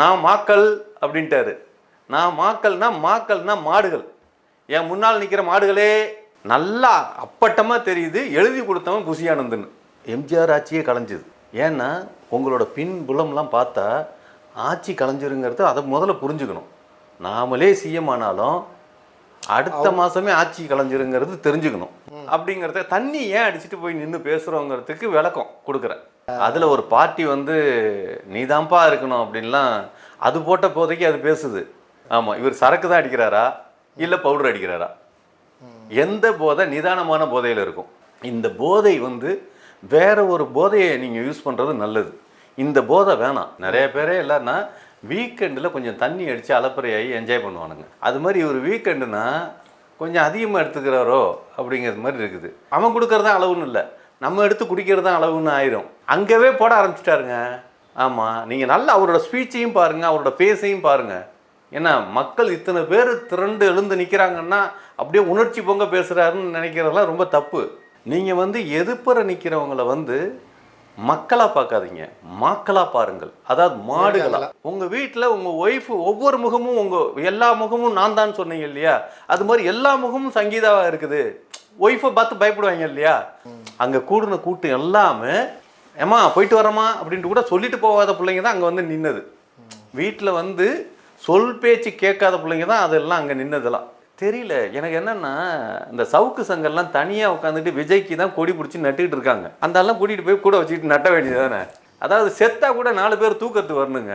நான் மாக்கள் அப்படின்ட்டாரு. நான் மாக்கள்னா மாக்கள்னா மாடுகள். என் முன்னால் நிற்கிற மாடுகளே நல்லா அப்பட்டமாக தெரியுது எழுதி கொடுத்தவன் புசியானந்துன்னு எம்ஜிஆர் ஆட்சியே கலைஞ்சுது. ஏன்னா உங்களோட பின் புலம்லாம் பார்த்தா ஆட்சி கலைஞ்சிருங்கிறது அதை முதல்ல புரிஞ்சுக்கணும். நாமளே சிஎம் ஆனாலும் அடுத்த மாசமே ஆட்சி கலைஞ்சிருங்கிறது தெரிஞ்சுக்கணும். அப்படிங்கிறத தண்ணி ஏன் அடிச்சுட்டு போய் நின்று பேசுகிறோங்கிறதுக்கு விளக்கம் கொடுக்குறேன். அதில் ஒரு பார்ட்டி வந்து நீதான்ப்பா இருக்கணும் அப்படின்லாம் அது போட்ட போதைக்கு அது பேசுது. ஆமாம் இவர் சரக்கு தான் அடிக்கிறாரா? இல்லை பவுடர் அடிக்கிறாரா? எந்த போதை நிதானமான போதையில் இருக்கும். இந்த போதை வந்து வேற ஒரு போதையை நீங்கள் யூஸ் பண்ணுறது நல்லது. இந்த போதை வேணாம். நிறைய பேரே இல்லைன்னா வீக்கெண்டில் கொஞ்சம் தண்ணி அடித்து அலப்பறையாகி என்ஜாய் பண்ணுவானுங்க. அது மாதிரி ஒரு வீக்கெண்டுனா கொஞ்சம் அதிகமாக எடுத்துக்கிறாரோ அப்படிங்கிறது மாதிரி இருக்குது. அவன் கொடுக்கறது அளவுன்னு இல்லை. நம்ம எடுத்து குடிக்கிறது தான் அளவுன்னு ஆயிரும். அங்கவே போட ஆரம்பிச்சிட்டாருங்க. ஆமாம் நீங்கள் நல்லா அவரோட ஸ்பீச்சையும் பாருங்கள் அவரோட ஃபேஸையும் பாருங்கள் ஏன்னா மக்கள் இத்தனை பேர் திரண்டு எழுந்து நிற்கிறாங்கன்னா அப்படியே உணர்ச்சி பொங்க பேசுகிறாருன்னு நினைக்கிறதெல்லாம் ரொம்ப தப்பு. நீங்கள் வந்து எதிர்ப்புற நிற்கிறவங்கள வந்து மக்களாக பார்க்காதீங்க. மாக்களாக பாருங்கள். அதாவது மாடுகளா. உங்கள் வீட்டில் உங்கள் ஒய்ஃபு ஒவ்வொரு முகமும் உங்கள் எல்லா முகமும் நான் தான் சொன்னீங்க இல்லையா? அது மாதிரி எல்லா முகமும் சங்கீதாவாக இருக்குது? ஒய்ஃபை பார்த்து பயப்படுவாங்க இல்லையா? அங்கே கூடின கூட்டம் எல்லாமே ஏம்மா போயிட்டு வரமா அப்படின்ட்டு கூட சொல்லிட்டு போகாத பிள்ளைங்க தான் அங்கே வந்து நின்னது. வீட்டில் வந்து சொல் பேச்சு கேட்காத பிள்ளைங்க தான் அதெல்லாம் அங்கே நின்னதெல்லாம். தெரியல. எனக்கு என்னன்னா இந்த சவுக்கு சங்கர்லாம் தனியாக உட்காந்துட்டு விஜய்க்கு தான் கொடி பிடிச்சி நட்டுக்கிட்டு இருக்காங்க. அந்த ஆள்லாம் கூட்டிகிட்டு போய் கூட வச்சுக்கிட்டு நட்ட வேண்டியது தானே அதாவது செத்தா கூட நாலு பேர் தூக்கத்து வரணுங்க.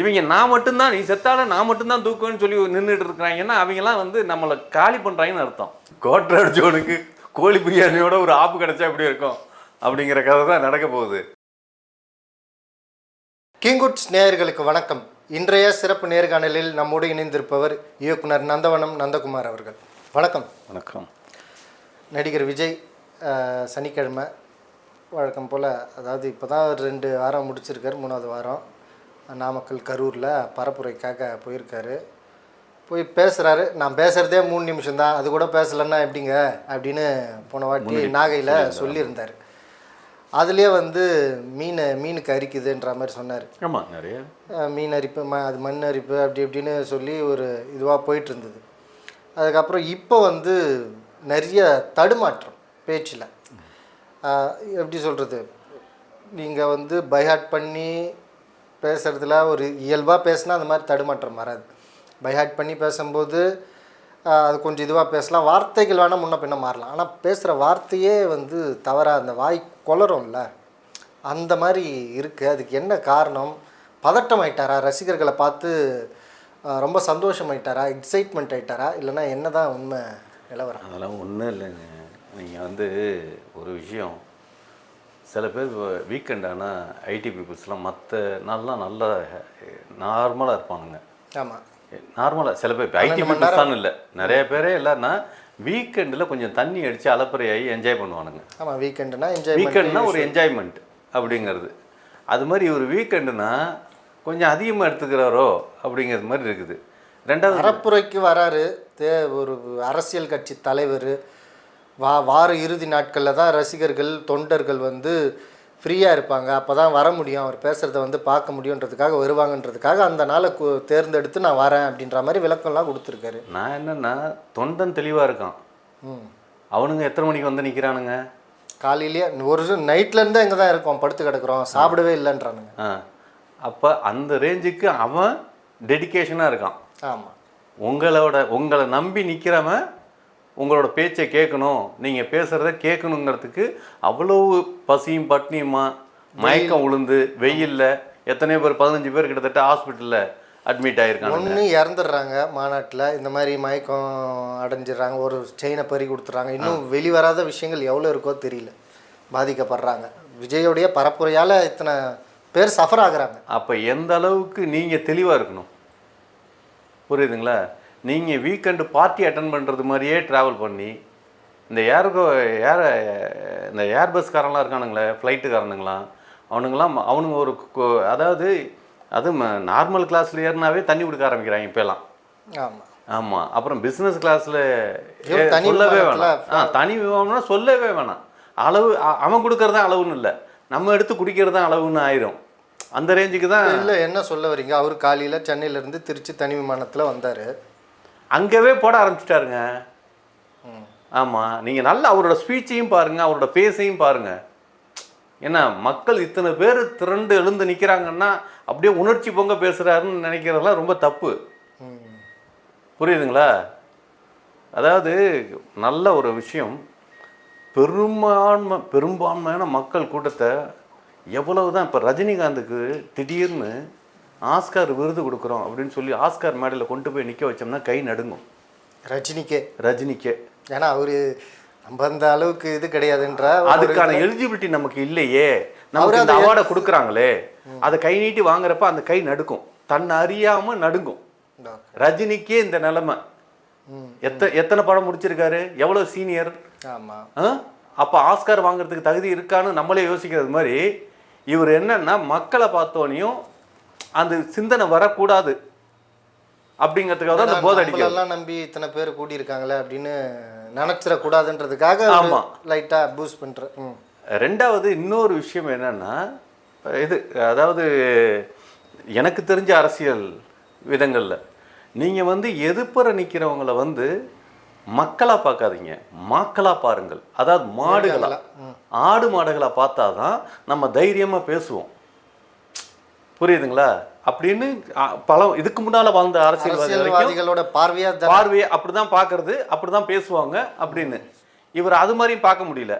இவங்க நான் மட்டும்தான் நீ செத்தால நான் மட்டும்தான் தூக்குவேன்னு சொல்லி நின்றுட்டு இருக்கிறாங்கன்னா அவங்கெல்லாம் வந்து நம்மளை காலி பண்ணுறாங்கன்னு அர்த்தம். கோட்டை அடிச்சவனுக்கு கோழி பிரியாணியோட ஒரு ஆப்பு கிடைச்சா எப்படி இருக்கும்? அப்படிங்கிற கதை தான் நடக்க போகுது. கிங்குட்ஸ் நேயர்களுக்கு வணக்கம். இன்றைய சிறப்பு நேர்காணலில் நம்மோடு இணைந்திருப்பவர் இயக்குனர் நந்தவனம் நந்தகுமார் அவர்கள். வணக்கம். வணக்கம். நடிகர் விஜய் சனிக்கிழமை. வழக்கம் போல் அதாவது இப்போ தான் ரெண்டு வாரம் முடிச்சிருக்காரு மூணாவது வாரம். நாமக்கல் கரூரில் பரப்புரைக்காக போயிருக்காரு. போய் பேசுகிறாரு நான் பேசுகிறதே மூணு நிமிஷம் தான் அது கூட பேசலைன்னா எப்படிங்க? அப்படின்னு போன வாட்டி நாகையில் சொல்லியிருந்தார். அதுலேயே வந்து மீனை மீனுக்கு அரிக்குதுன்ற மாதிரி சொன்னார். ஆமாம் நிறைய. மீன் அரிப்பு ம அது மண் அரிப்பு அப்படி இப்படின்னு சொல்லி ஒரு இதுவாக போயிட்டு இருந்தது அதுக்கப்புறம் இப்போ வந்து நிறைய தடுமாற்றம் பேச்சில். எப்படி சொல்கிறது நீங்கள் வந்து பைஹாட் பண்ணி பேசுகிறதுல ஒரு இயல்பாக பேசினா அந்த மாதிரி தடுமாற்றம் வராது. பைஹாட் பண்ணி பேசும்போது அது கொஞ்சம் இதுவாக பேசலாம். வார்த்தைகள் வேணால் முன்ன பின்ன மாறலாம். ஆனால் பேசுகிற வார்த்தையே வந்து தவறாக அந்த வாய் கொளரும்ல. அந்த மாதிரி இருக்குது அதுக்கு என்ன காரணம்? பதட்டம் ஆயிட்டாரா? ரசிகர்களை பார்த்து ரொம்ப சந்தோஷமாயிட்டாரா எக்ஸைட்மெண்ட் ஆயிட்டாரா? இல்லைன்னா என்ன தான் உண்மை நிலவரம்? அதெல்லாம் ஒன்றும் இல்லைங்க. நீங்கள் வந்து ஒரு விஷயம் சில பேர் வீக்கெண்ட் ஆனால் ஐடி பீப்புள்ஸ்லாம் மற்ற நாள்லாம் நல்லா நார்மலாக இருப்பானுங்க. ஆமாம் நார்மலாக சில பேர் ஐடி பீப்புள்ஸ் தான் இல்லை. நிறைய பேரே இல்லைன்னா வீக்கெண்டில் கொஞ்சம் தண்ணி அடித்து அலப்பறையாகி என்ஜாய் பண்ணுவானுங்க. ஆமாம் வீக்கெண்டுனா என்ஜாய் வீக்கெண்ட்னா ஒரு என்ஜாய்மெண்ட் அப்படிங்கிறது. அது மாதிரி ஒரு வீக்கெண்டுனா கொஞ்சம் அதிகமாக எடுத்துக்கிறாரோ அப்படிங்கிறது மாதிரி இருக்குது. ரெண்டாவது பரப்புரைக்கு வராரு. தே ஒரு அரசியல் கட்சி தலைவர். வா வார இறுதி நாட்களில் தான் ரசிகர்கள் தொண்டர்கள் வந்து ஃப்ரீயாக இருப்பாங்க. அப்போ தான் வர முடியும். அவர் பேசுகிறத வந்து பார்க்க முடியுன்றதுக்காக வருவாங்கன்றதுக்காக அந்த நாளை கு- தேர்ந்தெடுத்து நான் வரேன் அப்படின்ற மாதிரி விளக்கம்லாம் கொடுத்துருக்காரு. நான் என்னன்னா தொண்டன் தெளிவாக இருக்கான். ம். அவனுங்க எத்தனை மணிக்கு வந்து நிற்கிறானுங்க காலையிலேயே ஒரு நைட்லேருந்தே இங்கே தான் இருக்கோம் படுத்து கிடக்குறோம். சாப்பிடவே இல்லைன்றானுங்க. ஆ. அப்போ அந்த ரேஞ்சுக்கு அவன் டெடிகேஷனாக இருக்கான். ஆமாம் உங்களோட உங்களை நம்பி நிற்கிறவன் உங்களோட பேச்சை கேட்கணும் நீங்கள் பேசுகிறத கேட்கணுங்கிறதுக்கு அவ்வளவு பசியும் பட்னியுமா மயக்கம் உளுந்து வெயில்ல எத்தனையோ பேர் பதினஞ்சு பேர் கிட்டத்தட்ட ஹாஸ்பிட்டலில் அட்மிட் ஆகிருக்காங்க ஒன்று இறந்துடுறாங்க மாநாட்டில் இந்த மாதிரி மயக்கம் அடைஞ்சிடுறாங்க ஒரு செயினை பறி கொடுத்துட்றாங்க. இன்னும் வெளிவராத விஷயங்கள் எவ்வளோ இருக்கோ தெரியல. பாதிக்கப்படுறாங்க. விஜயோடைய பரப்புரையால் இத்தனை பேர் சஃபர் ஆகுறாங்க. அப்போ எந்த அளவுக்கு நீங்கள் தெளிவாக இருக்கணும்? புரியுதுங்களா? நீங்கள் வீக்கெண்டு பார்ட்டி அட்டன் பண்ணுறது மாதிரியே ட்ராவல் பண்ணி இந்த ஏர்கோ ஏர் இந்த ஏர்பஸ்காரன்லாம் இருக்கானுங்களே ஃப்ளைட்டுக்காரனுங்களாம் அவனுங்களாம் அவனுங்க ஒரு அதாவது அது நார்மல் கிளாஸில் ஏறினாவே தண்ணி கொடுக்க ஆரம்பிக்கிறாங்க இப்போலாம் ஆமாம் ஆமாம் அப்புறம் பிஸ்னஸ் கிளாஸில் சொல்லவே வேணாம். ஆ தனி விமானம்னா சொல்லவே வேணாம். அளவு அவன் கொடுக்கறது தான் அளவுன்னு இல்லை. நம்ம எடுத்து குடிக்கிறது தான் அளவுன்னு ஆயிரும். அந்த ரேஞ்சுக்கு தான் இல்லை என்ன சொல்ல வரீங்க? அவர் காலையில் சென்னையிலேருந்து திருச்சி தனி விமானத்தில் வந்தார். அங்கவே போட ஆரம்பிச்சிட்டாருங்க. ஆமாம் நீங்கள் நல்லா அவரோட ஸ்பீச்சையும் பாருங்கள் அவரோட பேஸையும் பாருங்கள் ஏன்னா மக்கள் இத்தனை பேர் திரண்டு எழுந்து நிற்கிறாங்கன்னா அப்படியே உணர்ச்சி பொங்க பேசுகிறாருன்னு நினைக்கிறதெல்லாம் ரொம்ப தப்பு. புரியுதுங்களா? அதாவது நல்ல ஒரு விஷயம். பெரும்பான்மை பெரும்பான்மையான மக்கள் கூட்டத்தை எவ்வளவு தான் இப்போ ரஜினிகாந்துக்கு திடீர்னு ஆஸ்கார் விருது கொடுக்குறோம் அப்படின்னு சொல்லி ஆஸ்கார் மேடையில் கொண்டு போய் நிற்க வச்சோம்னா கை நடுங்கும். ரஜினிக்கே. ரஜினிக்கே. ஏன்னா அவர் நம்ம அந்த அளவுக்கு இது கிடையாதுன்ற அதுக்கான எலிஜிபிலிட்டி நமக்கு இல்லையே. நமக்கு இந்த அவார்டை கொடுக்குறாங்களே. அதை கை நீட்டி வாங்குறப்ப அந்த கை நடுக்கும். தன்னை அறியாம நடுங்கும். ரஜினிக்கே இந்த நிலைமை. எத்த எத்தனை படம் முடிச்சிருக்காரு? எவ்வளவு சீனியர் அப்போ ஆஸ்கார் வாங்குறதுக்கு தகுதி இருக்கான்னு நம்மளே யோசிக்கிறது மாதிரி இவர் என்னன்னா மக்களை பார்த்தோனையும் அந்த சிந்தனை வரக்கூடாது. அப்படிங்கிறதுக்காக தான் அந்த போதை அடிக்கிறது. எல்லாம் நம்பி இத்தனை பேர் கூடியிருக்காங்களே அப்படின்னு நினச்சிடக்கூடாதுன்றதுக்காக ஆமா. லைட்டாக பூஸ்ட் பண்ணுறேன் ரெண்டாவது இன்னொரு விஷயம் என்னன்னா இது அதாவது எனக்கு தெரிஞ்ச அரசியல் விதங்களில் நீங்கள் வந்து எதிர்ப்புற நிற்கிறவங்கள வந்து மக்களாக பார்க்காதீங்க. மாக்களாக பாருங்கள். அதாவது மாடுகளா. ஆடு மாடுகளை பார்த்தா தான் நம்ம தைரியமாக பேசுவோம். புரியுதுங்களா? அப்படின்னு பல இதுக்கு முன்னால் வாழ்ந்த அரசியல்வாதிகளோட பார்வையா பார்வையை அப்படிதான் பார்க்கறது அப்படிதான் பேசுவாங்க அப்படின்னு. இவர் அது மாதிரியும் பார்க்க முடியல.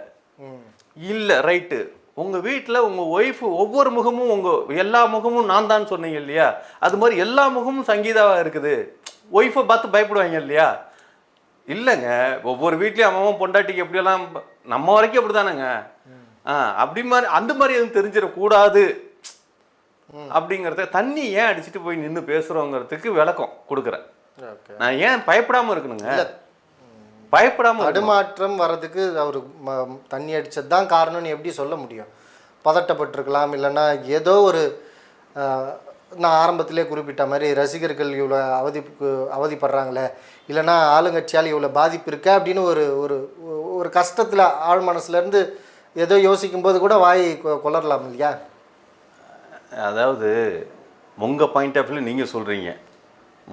இல்ல ரைட்டு. உங்க வீட்ல உங்க ஒய்ஃப் ஒவ்வொரு முகமும் உங்க எல்லா முகமும் நான் தான் சொன்னீங்க இல்லையா? அது மாதிரி எல்லா முகமும் சங்கீதாவா இருக்குது. ஒய்ஃபை பார்த்து பயப்படுவாங்க இல்லையா? இல்லைங்க. ஒவ்வொரு வீட்லயும் அவன் பொண்டாட்டிக்கு எப்படியெல்லாம் நம்ம வரைக்கும் அப்படிதானேங்க. ஆ அப்படி மாதிரி அந்த மாதிரி எதுவும் தெரிஞ்சிடக்கூடாது. அப்படிங்கிறத தண்ணி ஏன் அடிச்சுட்டு போய் நின்று பேசுறோங்கிறதுக்கு விளக்கம் கொடுக்குறேன். ஓகே. நான் ஏன் பயப்படாம இருக்கணுங்க? பயப்படாம இருக்கணும். தடுமாற்றம் வர்றதுக்கு அவர் தண்ணி அடிச்சது தான் காரணம்னு எப்படி சொல்ல முடியும்? பதட்டப்பட்டிருக்கலாம் இல்லைன்னா ஏதோ ஒரு நான் ஆரம்பத்திலே குறிப்பிட்ட மாதிரி ரசிகர்கள் இவ்வளோ அவதிப்பு அவதிப்படுறாங்களே இல்லைன்னா ஆளுங்கட்சியால் இவ்வளோ பாதிப்பு இருக்கா அப்படின்னு ஒரு ஒரு ஒரு கஷ்டத்தில் ஆழ் மனசுலேருந்து ஏதோ யோசிக்கும்போது கூட வாய் கொ- கொளரலாம் இல்லையா? அதாவது உங்க பாயிண்ட் ஆஃப் வியூ நீங்க சொல்றீங்க.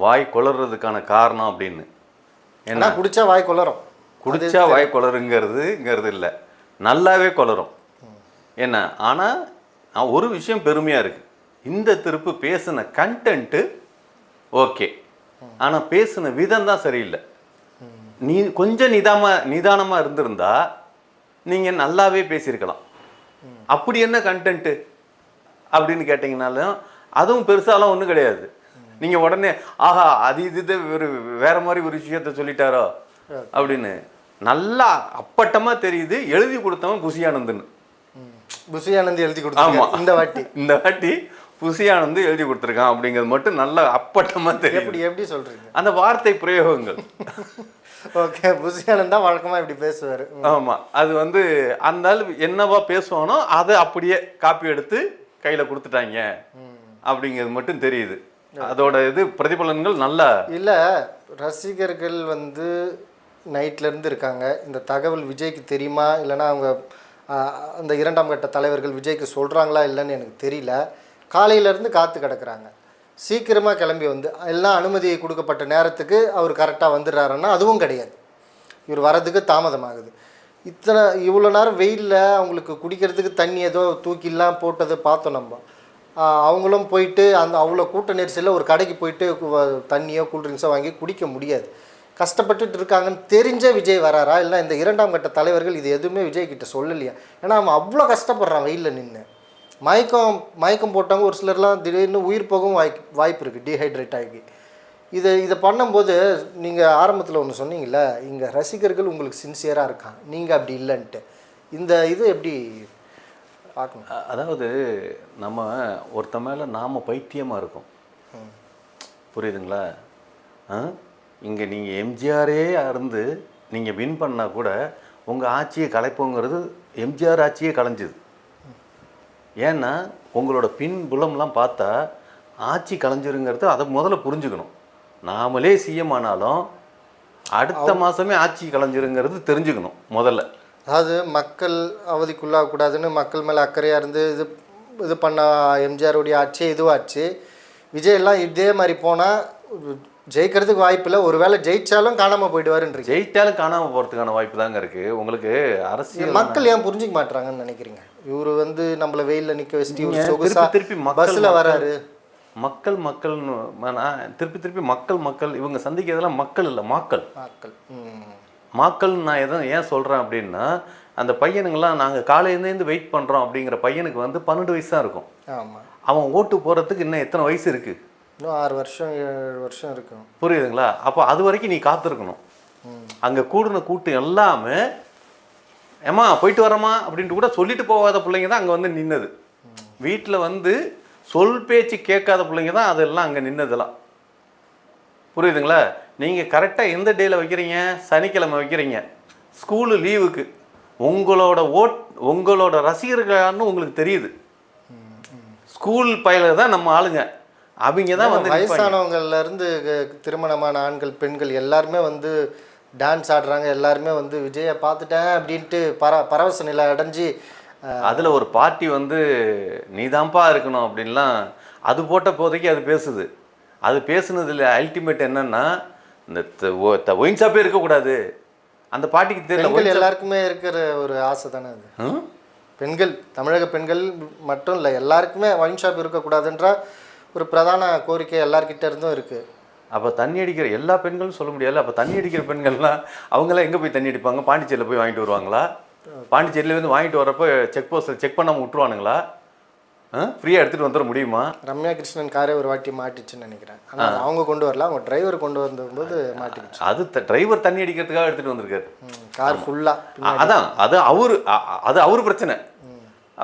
வாய் கொளறதுக்கான காரணம் அப்படின்னு. என்ன ஏன்னா குடிச்சா வாய் கொளரும். குடிச்சா வாய் கொளருங்கிறதுங்கிறது இல்லை. நல்லாவே கொளரும். என்ன ஆனால் நான் ஒரு விஷயம் பெருமையாக இருக்கு. இந்த திருப்பு பேசின கண்டென்ட்டு ஓகே ஆனால் பேசின விதம் தான் சரியில்லை. நீ கொஞ்சம் நிதாம நிதானமாக இருந்திருந்தா நீங்கள் நல்லாவே பேசியிருக்கலாம். அப்படி என்ன கண்டென்ட்டு அப்படின்னு கேட்டிங்கனாலும் அதுவும் பெருசாலாம் ஒன்றும் கிடையாது. நீங்கள் உடனே ஆஹா அது இது ஒரு வேற மாதிரி ஒரு விஷயத்த சொல்லிட்டாரோ? அப்படின்னு. நல்லா அப்பட்டமாக தெரியுது எழுதி கொடுத்தவன் புசியானந்துன்னு புசி ஆனந்த் எழுதி கொடுத்தாங்க ஆமா. இந்த வாட்டி. இந்த வாட்டி புசியானந்து எழுதி கொடுத்துருக்கான் அப்படிங்கிறது மட்டும் நல்லா அப்பட்டமாக தெரியும் எப்படி எப்படி சொல்றீங்க? அந்த வார்த்தை பிரயோகங்கள். ஓகே புசி ஆனந்த் தான் வழக்கமாக இப்படி பேசுவார். ஆமா. அது வந்து அந்த ஆள் என்னவா பேசுவானோ அதை அப்படியே காப்பி எடுத்து கையில கொடுத்துட்டாங்க அப்படிங்கிறது மட்டும் தெரியுது. அதோட இது பிரதிபலன்கள் நல்லா இல்லை ரசிகர்கள் வந்து நைட்ல இருந்து இருக்காங்க. இந்த தகவல் விஜய்க்கு தெரியுமா? இல்லைன்னா அவங்க அந்த இரண்டாம் கட்ட தலைவர்கள் விஜய்க்கு சொல்கிறாங்களா இல்லைன்னு எனக்கு தெரியல. காலையிலேருந்து காத்து கிடக்குறாங்க. சீக்கிரமாக கிளம்பி வந்து எல்லாம் அனுமதி கொடுக்கப்பட்ட நேரத்துக்கு அவர் கரெக்டாக வந்துடுறாருன்னா அதுவும் கிடையாது. இவர் வரதுக்கு தாமதமாகுது. இத்தனை இவ்வளோ நேரம் வெயிலில் அவங்களுக்கு குடிக்கிறதுக்கு தண்ணி ஏதோ தூக்கிலாம் போட்டது பார்த்தோம் நம்ம. அவங்களும் போயிட்டு அந்த அவ்வளோ கூட்ட நெரிசலில் ஒரு கடைக்கு போயிட்டு தண்ணியோ கூல்ட்ரிங்க்ஸோ வாங்கி குடிக்க முடியாது. கஷ்டப்பட்டுட்டு இருக்காங்கன்னு தெரிஞ்ச விஜய் வராரா? இல்லை இந்த இரண்டாம் கட்ட தலைவர்கள் இது எதுவுமே விஜய் கிட்ட சொல்லலையா? ஏன்னா அவன் அவ்வளோ கஷ்டப்படுறான் வெயிலில் நின்று மயக்கம் மயக்கம் போட்டவங்க ஒரு சிலர்லாம் திடீர்னு உயிர் போகவும் வாய்ப்பு வாய்ப்பு இருக்குது டீஹைட்ரேட் ஆகி. இதை இதை பண்ணும்போது நீங்கள் ஆரம்பத்தில் ஒன்று சொன்னீங்கல்ல இங்கே ரசிகர்கள் உங்களுக்கு சின்சியராக இருக்கான் நீங்கள் அப்படி இல்லைன்ட்டு. இந்த இது எப்படி பார்க்கணும்? அதாவது நம்ம ஒருத்த மேல நாம பைத்தியமா இருக்கோம். புரியுதுங்களா? ஆ இங்கே நீங்கள் எம்ஜிஆரே இருந்து நீங்கள் வின் பண்ணால் கூட உங்கள் ஆட்சியை கலைப்போங்கிறது எம்ஜிஆர் ஆட்சியே கலைஞ்சுது. ஏன்னா உங்களோட பின் புலம்லாம் பார்த்தா ஆட்சி கலைஞ்சிருங்கிறது அதை முதல்ல புரிஞ்சுக்கணும். நாமளே சிஎம் ஆனாலும் அடுத்த மாதமே ஆட்சி கலைஞ்சிருங்கிறது தெரிஞ்சுக்கணும் முதல்ல. அதாவது மக்கள் அவதிக்குள்ளாகக்கூடாதுன்னு மக்கள் மேலே அக்கறையாக இருந்து இது இது பண்ண எம்ஜிஆருடைய ஆட்சி இதுவாச்சு. விஜய் எல்லாம் இதே மாதிரி போனால் ஜெயிக்கிறதுக்கு வாய்ப்பில்லை ஒருவேளை ஜெயிச்சாலும் காணாமல் போயிடுவாருன்றீங்க. ஜெயிச்சாலும் காணாம போறதுக்கான வாய்ப்பு தாங்க இருக்கு. உங்களுக்கு அரசியல் மக்கள் ஏன் புரிஞ்சுக்க மாட்றாங்கன்னு நினைக்கிறீங்க? இவரு வந்து நம்மள வெயில்ல நிக்க வச்சுட்டு திருப்பி மக்கள், வராரு. மக்கள் மக்கள்னு நான் திருப்பி திருப்பி மக்கள் மக்கள் இவங்க சந்திக்கிறதெல்லாம் மக்கள் இல்லை மாக்கள். மக்கள். மாக்கள் நான் எதை ஏன் சொல்கிறேன் அப்படின்னா அந்த பையனுங்கெல்லாம் நாங்கள் காலையிலேருந்து வெயிட் பண்ணுறோம் அப்படிங்கிற பையனுக்கு வந்து பன்னெண்டு வயசு தான் இருக்கும். ஆமா. அவன் ஓட்டு போகிறதுக்கு இன்னும் எத்தனை வயசு இருக்குது இன்னும் ஆறு வருஷம் ஏழு வருஷம் இருக்கும். புரியுதுங்களா? அப்போ அது வரைக்கும் நீ காத்திருக்கணும். அங்கே கூடின கூட்டம் எல்லாமே ஏம்மா போயிட்டு வரமா அப்படின்ட்டு கூட சொல்லிட்டு போகாத பிள்ளைங்க தான் அங்கே வந்து நின்னது. வீட்டில் வந்து சொல் பேச்சு கேட்காத பிள்ளைங்க தான் அதெல்லாம் அங்கே நின்னதெல்லாம். புரியுதுங்களா? நீங்கள் கரெக்டாக எந்த டேயில் வைக்கிறீங்க? சனிக்கிழமை வைக்கிறீங்க. ஸ்கூலு லீவுக்கு உங்களோட ஓட் உங்களோட ரசிகர்களான்னு உங்களுக்கு தெரியுது. ஸ்கூல் பயில தான் நம்ம ஆளுங்க. அவங்க தான் வந்து வயசானவங்கள்லேருந்து இருந்து திருமணமான ஆண்கள் பெண்கள் எல்லாருமே வந்து டான்ஸ் ஆடுறாங்க. எல்லாருமே வந்து விஜயை பார்த்துட்டேன் அப்படின்ட்டு பர பரவச நிலை அடைஞ்சு அதில் ஒரு பார்ட்டி வந்து நீதான்ப்பா இருக்கணும் அப்படின்லாம் அது போட்ட போதைக்கு அது பேசுது. அது பேசுனதுல அல்டிமேட் என்னன்னா இந்த ஒயின் ஷாப்பே இருக்கக்கூடாது. அந்த பாட்டிக்கு தெரியல எல்லாருக்குமே இருக்கிற ஒரு ஆசை தானே அது? பெண்கள் தமிழக பெண்கள் மட்டும் இல்லை எல்லாருக்குமே ஒயின் ஷாப் இருக்கக்கூடாதுன்ற ஒரு பிரதான கோரிக்கை எல்லார்கிட்ட இருந்தும் இருக்கு. அப்போ தண்ணி அடிக்கிற எல்லா பெண்களும் சொல்ல முடியாது அப்போ தண்ணி அடிக்கிற பெண்கள்லாம் அவங்களாம் எங்கே போய் தண்ணி அடிப்பாங்க? பாண்டிச்சேரியில் போய் வாங்கிட்டு வருவாங்களா? பாண்டிச்சேரியில வந்து வாங்கிட்டு வரப்போ செக் போஸ்ட்டில் செக் பண்ணாமல் விட்டுருவானுங்களா? ஃப்ரீயாக எடுத்துகிட்டு வந்துட முடியுமா? ரம்யா கிருஷ்ணன் காரே ஒரு வாட்டி மாட்டிச்சுன்னு நினைக்கிறேன். ஆனால் அவங்க கொண்டு வரல. அவங்க டிரைவர் கொண்டு வந்தபோது மாட்டிக்கிச்சு. அது டிரைவர் தண்ணி அடிக்கிறதுக்காக எடுத்துகிட்டு வந்திருக்காரு. கார் ஃபுல்லாக அதான். அது அவரு அது அவர் பிரச்சனை.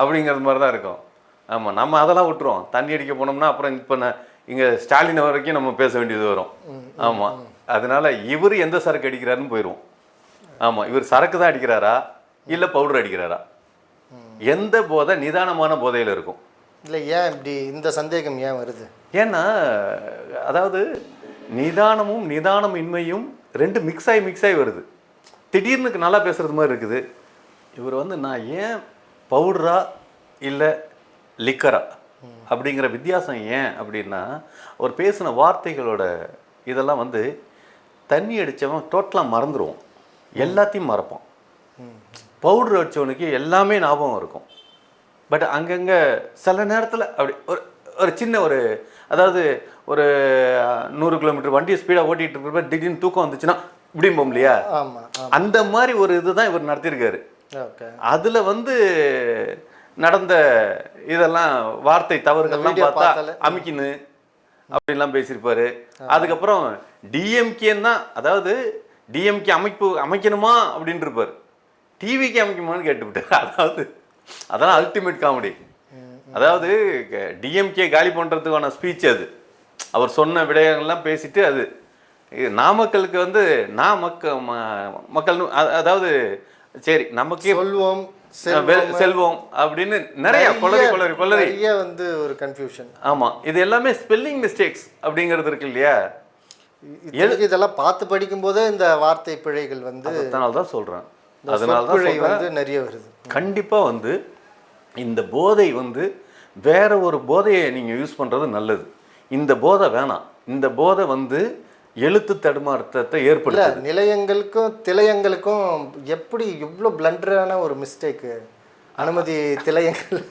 அப்படிங்கிறது மாதிரி தான் இருக்கும். ஆமாம் நம்ம அதெல்லாம் விட்டுருவோம். தண்ணி அடிக்க போனோம்னா அப்புறம் இப்போ நான் இங்கே ஸ்டாலின் வரைக்கும் நம்ம பேச வேண்டியது வரும். ஆமாம் அதனால இவர் எந்த சரக்கு அடிக்கிறாருன்னு போயிடுவோம் ஆமாம் இவர் சரக்கு தான் அடிக்கிறாரா? இல்லை பவுடர் அடிக்கிறாரா? எந்த போதை நிதானமான போதையில் இருக்கும்? இல்லை ஏன் இப்படி இந்த சந்தேகம் ஏன் வருது? ஏன்னா அதாவது நிதானமும் நிதானமின்மையும் ரெண்டு மிக்ஸ் ஆகி மிக்ஸ் ஆகி வருது. திடீர்னு நல்லா பேசுறது மாதிரி இருக்குது. இவர் வந்து நான் ஏன் பவுடரா இல்லை லிக்கரா அப்படிங்கிற வித்தியாசம் ஏன் அப்படின்னா ஒரு பேசின வார்த்தைகளோட இதெல்லாம் வந்து தண்ணி அடித்தவன் டோட்டலாக மறந்துடுவோம் எல்லாத்தையும் மறப்பான். பவுடர் அடித்தவனுக்கு எல்லாமே ஞாபகம் இருக்கும். பட் அங்கங்கே சில நேரத்தில் அப்படி ஒரு ஒரு சின்ன ஒரு அதாவது ஒரு நூறு கிலோமீட்டர் வண்டியை ஸ்பீடாக ஓட்டிகிட்டு இருக்கிறப்ப திடீர்னு தூக்கம் வந்துச்சுன்னா இப்படியும் போகும் இல்லையா அந்த மாதிரி ஒரு இதுதான் இவர் நடத்தியிருக்காரு. அதில் வந்து நடந்த இதெல்லாம் வார்த்தை தவறுகள்லாம் பார்த்தா. அமிக்கின்னு அப்படின்லாம் பேசியிருப்பாரு. அதுக்கப்புறம் டிஎம்கேன்னு அதாவது டிஎம்கே அமைப்பு அமைக்கணுமா அப்படின்னு இருப்பார். டிவிக்கு அமைக்குமான்னு கேட்டுவிட்டார் அதாவது அதெல்லாம் அல்டிமேட் காமெடி அதாவது டிஎம்கே காலி பண்ணுறதுக்கான ஸ்பீச் அது. அவர் சொன்ன விடயங்கள்லாம் பேசிட்டு அது. இது நாமக்கலுக்கு வந்து நான் மக்க மக்கள் அதாவது சரி நமக்கே சொல்வோம் செல்வம். அப்படின்னு நிறைய கொள்ளரி கொள்ளரி கொள்ளரி வந்து ஒரு கன்ஃபியூஷன் ஆமா இது எல்லாமே ஸ்பெல்லிங் மிஸ்டேக்ஸ் அப்படிங்கிறது இருக்கு இல்லையா? இதெல்லாம் பார்த்து படிக்கும்போதே இந்த வார்த்தை பிழைகள் வந்து அதனால தான் சொல்றேன். இந்த அதனால தான் வந்து நிறைய வருது. கண்டிப்பா வந்து இந்த போதை வந்து வேற ஒரு போதையை நீங்க யூஸ் பண்றது நல்லது. இந்த போதை வேணாம். இந்த போதை வந்து எழுத்து தடுமாற்றத்தை இல்ல ஏற்படுத்துது. நிலையங்களுக்கும் திலையங்களுக்கும் எப்படி இவ்வளோ பிளண்டரான ஒரு மிஸ்டேக்கு அனுமதி திலையங்கள்.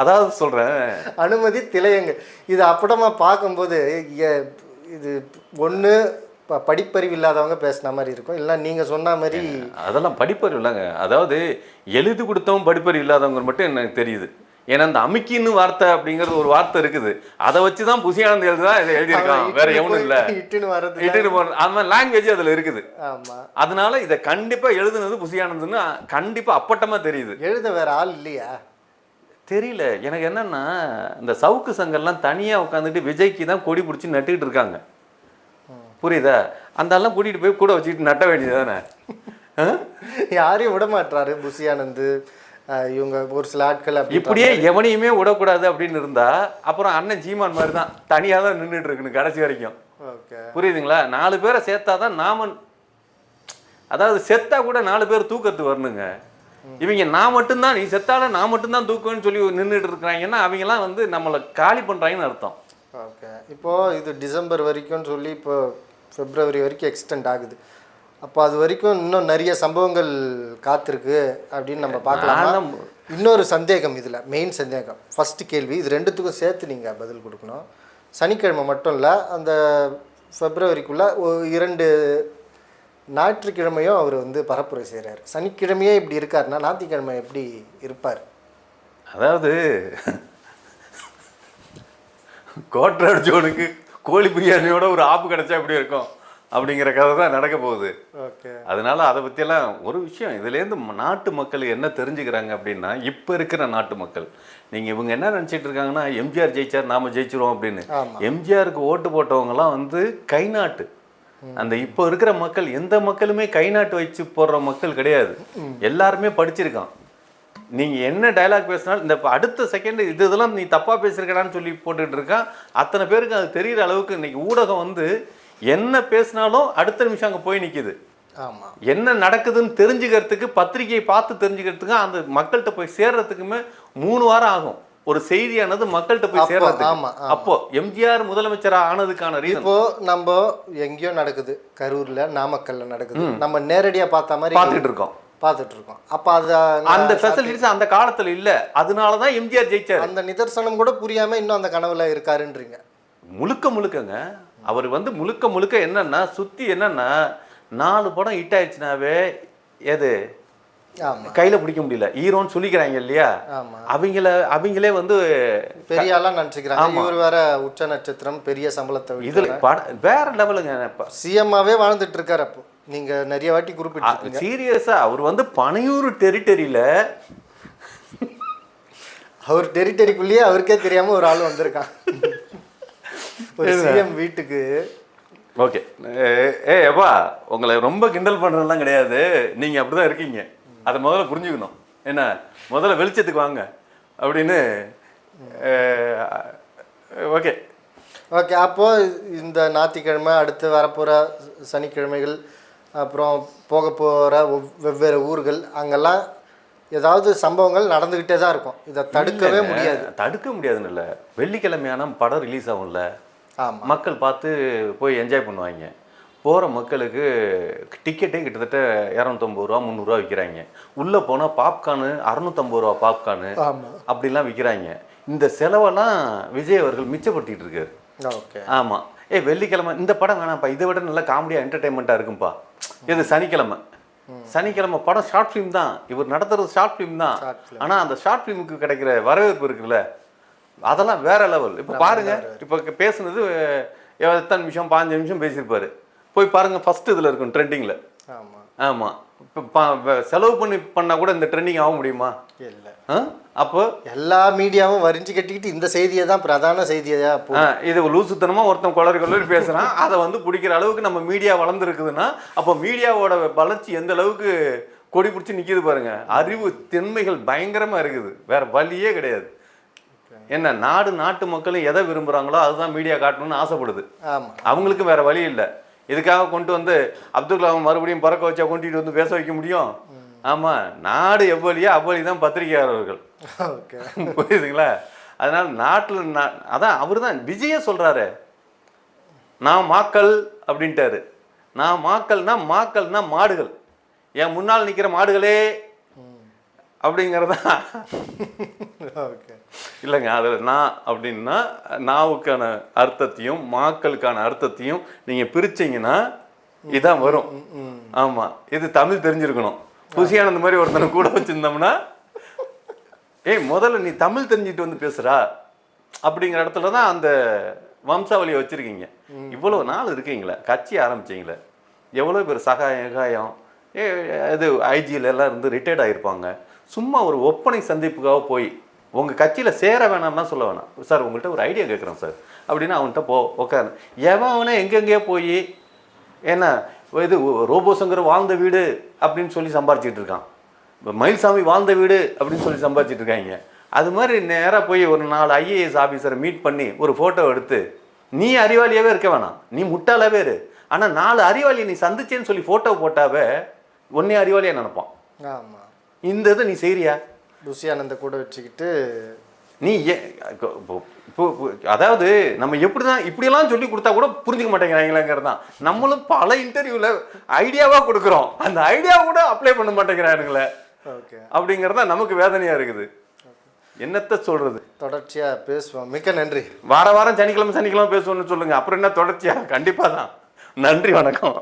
அதாவது சொல்றேன். அனுமதி திலையங்கள். இது அப்படமா பார்க்கும்போது இது ஒன்று படிப்பறிவு இல்லாதவங்க பேசுன மாதிரி இருக்கும். இல்லை நீங்கள் சொன்ன மாதிரி அதெல்லாம் படிப்பறிவு இல்லைங்க. அதாவது எழுதி கொடுத்தவன் படிப்பறிவு இல்லாதவங்க மட்டும் எனக்கு தெரியுது. ஏன்னா இந்த அமிக்கின்னு வார்த்தை அப்படிங்கிறது ஒரு வார்த்தை இருக்குது. அதை வச்சு தான் புசியானந்த் எழுதுதான் இதை எழுதியிருக்கான். வேற எவனும் இல்லை. இட்டுன்னு வர்றது இட்டுன்னு போன அந்த மாதிரி லாங்குவேஜ் அதில் இருக்குது. ஆமா. அதனால இதை கண்டிப்பாக எழுதுனது புசியானந்துன்னு கண்டிப்பாக அப்பட்டமாக தெரியுது. எழுத வேற ஆள் இல்லையா? தெரியல. எனக்கு என்னன்னா இந்த சவுக்கு சங்கர்லாம் தனியாக உட்காந்துட்டு விஜய்க்கு தான் கொடி பிடிச்சி நட்டுக்கிட்டு இருக்காங்க. புரியுதா? அந்த ஆள்லாம் கூட்டிகிட்டு போய் கூட வச்சுக்கிட்டு நட்ட வேண்டியது தானே யாரையும் விட மாட்றாரு புசியானந்து இவங்க ஒரு சில ஆட்கள் இப்படியே எவனையுமே விடக்கூடாது அப்படின்னு இருந்தா அப்புறம் அண்ணன் சீமான் மாதிரி தான் தனியாக தான் நின்றுட்டு இருக்கணும் கடைசி வரைக்கும். ஓகே. புரியுதுங்களா? நாலு பேரை சேர்த்தாதான் நாம அதாவது செத்தா கூட நாலு பேர் தூக்கத்து வரணுங்க. இவங்க நான் மட்டும்தான் நீ செத்தால நான் மட்டும்தான் தூக்குவேன்னு சொல்லி நின்றுட்டு இருக்கிறாங்கன்னா அவங்கெல்லாம் வந்து நம்மளை காலி பண்ணுறாங்கன்னு அர்த்தம். ஓகே. இப்போது இது டிசம்பர் வரைக்கும்னு சொல்லி இப்போ பிப்ரவரி வரைக்கும் எக்ஸ்டெண்ட் ஆகுது. அப்போ அது வரைக்கும் இன்னும் நிறைய சம்பவங்கள் காத்திருக்கு அப்படின்னு நம்ம பார்க்கலாமா? இன்னொரு சந்தேகம் இதில் மெயின் சந்தேகம். ஃபஸ்ட்டு கேள்வி இது ரெண்டுத்துக்கும் சேர்த்து நீங்கள் பதில் கொடுக்கணும். சனிக்கிழமை மட்டும் இல்லை அந்த பிப்ரவரிக்குள்ளே இரண்டு ஞாயிற்றுக்கிழமையும் அவர் வந்து பரப்புரை செய்கிறார் சனிக்கிழமையே இப்படி இருக்காருன்னா ஞாயிற்றுக்கிழமை எப்படி இருப்பார்? அதாவது கோட்டை அடிச்சவனுக்கு கோழி பிரியாணியோட ஒரு ஆப்பு கிடைச்சா எப்படி இருக்கும்? அப்படிங்கிற கதை தான் நடக்க போகுது. அதனால அதை பற்றியெல்லாம் ஒரு விஷயம் இதுலேருந்து நாட்டு மக்கள் என்ன தெரிஞ்சுக்கிறாங்க அப்படின்னா இப்போ இருக்கிற நாட்டு மக்கள். நீங்கள் இவங்க என்ன நினச்சிட்டு இருக்காங்கன்னா எம்ஜிஆர் ஜெயிச்சார் நாம ஜெயிச்சிருவோம் அப்படின்னு. எம்ஜிஆருக்கு ஓட்டு போட்டவங்கலாம் வந்து கை நாட்டு. அந்த இப்போ இருக்கிற மக்கள் எந்த மக்களுமே கை நாட்டு வச்சு போடுற மக்கள் கிடையாது. எல்லாருமே படிச்சிருக்கான். நீங்க என்ன டயலாக் பேசினாலும் இந்த அடுத்த செகண்ட் இது இதெல்லாம் நீ தப்பா பேசியிருக்கடான்னு சொல்லி போட்டுட்டு இருக்கான் அத்தனை பேருக்கு அது தெரியிற அளவுக்கு இன்னைக்கு ஊடகம் வந்து என்ன பேசினாலும் அடுத்த நிமிஷம் அங்க போய் நிக்குது. ஆமாம் என்ன நடக்குதுன்னு தெரிஞ்சுக்கிறதுக்கு பத்திரிகையை பார்த்து தெரிஞ்சுக்கிறதுக்கு அந்த மக்கள்கிட்ட போய் சேர்றதுக்குமே மூணு வாரம் ஆகும். ஒரு செய்தியானது மக்கள்கிட்ட போய் அப்போ, சேர்றதுக்கு. ஆமா, ஆமா. அப்போ எம்ஜிஆர் முதலமைச்சரா ஆனதுக்கான ரீசன் இப்போ நம்ம எங்கேயோ நடக்குது. கரூர்ல நாமக்கல்ல நடக்குது. நம்ம நேரடியா பார்த்த மாதிரி பார்த்துட்டு இருக்கோம். பார்த்துட்டு இருக்கோம் அப்ப அது அந்த ஃபெசிலிட்டிஸ் அந்த காலத்துல இல்ல. அதனால தான் எம்ஜிஆர் ஜெயிச்சார். அந்த நிதர்சனம் கூட புரியாம இன்னும் அந்த கனவுல இருக்காருன்றீங்க. முழுக்க முழுக்கங்க. அவர் வந்து முழுக்க முழுக்க என்னன்னா சுத்தி என்னன்னா நாலு படம் ஹிட் ஆயிடுச்சுனாவே எது? கையில பிடிக்க முடியல. ஹீரோன்னு சொல்லிக்கிறாங்க இல்லையா? அவங்கள அவங்களே வந்து பெரிய ஆளா நினைச்சுக்கிறாங்க இவர் வேற உச்ச நட்சத்திரம் பெரிய சம்பளத்தை இதுல பட வேற லெவலுங்க இப்ப சிஎம்மாவே வாழ்ந்துட்டு இருக்காரு அப்போ. நீங்க நிறைய வாட்டி குறிப்பிட்டிருக்கீங்க சீரியஸா அவர் வந்து பனையூர் டெரிட்டரியில அவர் டெரிட்டரிக்குள்ளேயே அவருக்கே தெரியாம ஒரு ஆள் வந்திருக்கான். ஒரு சிஎம் வீட்டுக்கு. ஓகே. ஏ எப்பா உங்களை ரொம்ப கிண்டல் பண்றதெல்லாம் கிடையாது. நீங்க அப்படிதான் இருக்கீங்க. அதை முதல்ல புரிஞ்சுக்கணும். என்ன? முதல்ல வெளிச்சத்துக்கு வாங்க. அப்படின்னு ஓகே. ஓகே அப்போ இந்த ஞாயிற்றுக்கிழமை அடுத்து வரப்போகிற சனிக்கிழமைகள் அப்புறம் போக போகிற வெவ்வேறு ஊர்கள் அங்கெல்லாம் ஏதாவது சம்பவங்கள் நடந்துக்கிட்டே தான் இருக்கும். இதை தடுக்கவே முடியாது. தடுக்க முடியாதுன்னு இல்லை. வெள்ளிக்கிழமையான படம் ரிலீஸ் ஆகும்ல. மக்கள் பார்த்து போய் என்ஜாய் பண்ணுவாங்க. போகிற மக்களுக்கு டிக்கெட்டே கிட்டத்தட்ட இரநூத்தம்பது ரூபா முந்நூறுரூவா விற்கிறாங்க உள்ளே போனால் பாப்கார்னு அறநூற்றம்பது ரூபா பாப்கார்னு அப்படிலாம் விற்கிறாங்க இந்த செலவெல்லாம் விஜய் அவர்கள் மிச்சப்படுத்திட்டு இருக்காரு. ஓகே. ஆமாம் ஏய் வெள்ளிக்கிழமை இந்த படம் வேணாம்ப்பா இதை விட நல்லா காமெடியாக என்டர்டைன்மெண்ட்டாக இருக்கும்பா. இது சனிக்கிழமை. சனிக்கிழமை படம் ஷார்ட் ஃபிலிம் தான். இவர் நடத்துறது ஷார்ட் ஃபிலிம் தான். ஆனால் அந்த ஷார்ட் ஃபிலிமுக்கு கிடைக்கிற வரவேற்பு இருக்குல்ல அதெல்லாம் வேற லெவல் இப்போ பாருங்க இப்போ பேசுனது எத்தனை நிமிஷம் பாஞ்சு நிமிஷம் பேசியிருப்பாரு. போய் பாருங்க ஃபர்ஸ்ட் இதில் இருக்கும் ட்ரெண்டிங்கில் ஆமாம் இப்போ செலவு பண்ணி பண்ணால் கூட இந்த ட்ரெண்டிங் ஆக முடியுமா? அப்போ எல்லா மீடியாவும் வரிஞ்சு கட்டிக்கிட்டு இந்த செய்தியை தான் பிரதான ஆ, இது லூசுத்தனமா ஒருத்தன் குளறி குளறி பேசுறான். அதை வந்து பிடிக்கிற அளவுக்கு நம்ம மீடியா வளர்ந்துருக்குதுன்னா அப்போ மீடியாவோட வளர்ச்சி எந்த அளவுக்கு கொடி பிடிச்சி நிக்குது பாருங்க. அறிவு திண்மைகள் பயங்கரமா இருக்குது. வேற வழியே கிடையாது. என்ன நாடு நாட்டு மக்களும் எதை விரும்புறாங்களோ அதுதான் மீடியா காட்டணும்னு ஆசைப்படுது. ஆமாம் அவங்களுக்கு வேற வழி இல்லை. இதுக்காக கொண்டு வந்து அப்துல் கலாம் மறுபடியும் பறக்க வச்சா கொண்டுட்டு வந்து பேச வைக்க முடியும்? ஆமா நாடு எவ்வளியோ அவ்வளி தான் பத்திரிகையாளர்கள் புரியுதுங்களா? அதனால நாட்டில் அதான் அவர் தான் விஜயே சொல்றாரு. நான் மாக்கள் அப்படின்ட்டாரு. நான் மாக்கள்னா மாக்கள்னா மாடுகள். என் முன்னால் நிற்கிற மாடுகளே அப்படிங்கிறதா இல்லைங்க அதில் நான் அப்படின்னா நாவுக்கான அர்த்தத்தையும் மாக்களுக்கான அர்த்தத்தையும் நீங்கள் பிரிச்சீங்கன்னா இதான் வரும். ஆமாம் இது தமிழ் தெரிஞ்சிருக்கணும். புசியானந்த மாதிரி ஒருத்தனை கூட வச்சிருந்தோம்னா ஏய் முதல்ல நீ தமிழ் தெரிஞ்சுட்டு வந்து பேசுறா அப்படிங்கிற இடத்துல தான் அந்த வம்சாவளியை வச்சிருக்கீங்க. இவ்வளோ நாள் இருக்கீங்களே கட்சி ஆரம்பிச்சீங்களே. எவ்வளோ பேர் சகாயம் காயம் ஏ இது ஐஜியில் எல்லாம் இருந்து ரிட்டையர்ட் ஆகிருப்பாங்க சும்மா ஒரு ஒப்பனை சந்திப்புக்காக போய் உங்கள் கட்சியில் சேர வேணாம்னா சொல்ல வேணாம். சார் உங்கள்கிட்ட ஒரு ஐடியா கேட்குறேன் சார். அப்படின்னு அவன்கிட்ட போ உட்காரு எவன் அவனே எங்கெங்கேயோ போய் என்ன இது ரோபோசங்கர் வாழ்ந்த வீடு அப்படின்னு சொல்லி சம்பாரிச்சிட்டு இருக்கான். இப்ப மயில்சாமி வாழ்ந்த வீடு அப்படின்னு சொல்லி சம்பாதிச்சிட்டு இருக்காங்க. அது மாதிரி நேராக போய் ஒரு நாலு ஐஏஎஸ் ஆஃபீஸரை மீட் பண்ணி ஒரு ஃபோட்டோ எடுத்து நீ அறிவாளியாவே இருக்க வேணாம். நீ முட்டாளாவே இரு. ஆனால் நாலு அறிவாளியை நீ சந்திச்சேன்னு சொல்லி ஃபோட்டோ போட்டாவே உன்னை அறிவாளியா நினைப்பான். ஆமாம் இந்த இதை நீ செய்றியா? புசி ஆனந்த கூட வச்சுக்கிட்டு நீ இப்போ அதாவது நம்ம எப்படி தான் இப்படியெல்லாம் சொல்லி கொடுத்தா கூட புரிஞ்சுக்க மாட்டேங்கிறாங்களேங்கிறது தான் நம்மளும் பல இன்டர்வியூவில் ஐடியாவாக கொடுக்குறோம். அந்த ஐடியா கூட அப்ளை பண்ண மாட்டேங்கிறானுங்களே. ஓகே. அப்படிங்கிறது நமக்கு வேதனையாக இருக்குது. என்னத்த சொல்கிறது தொடர்ச்சியாக பேசுவோம். மிக்க நன்றி. வார வாரம் சனிக்கிழமை சனிக்கிழமை பேசுவோம்னு சொல்லுங்க. அப்புறம் என்ன தொடர்ச்சியா? கண்டிப்பாக தான் நன்றி வணக்கம்.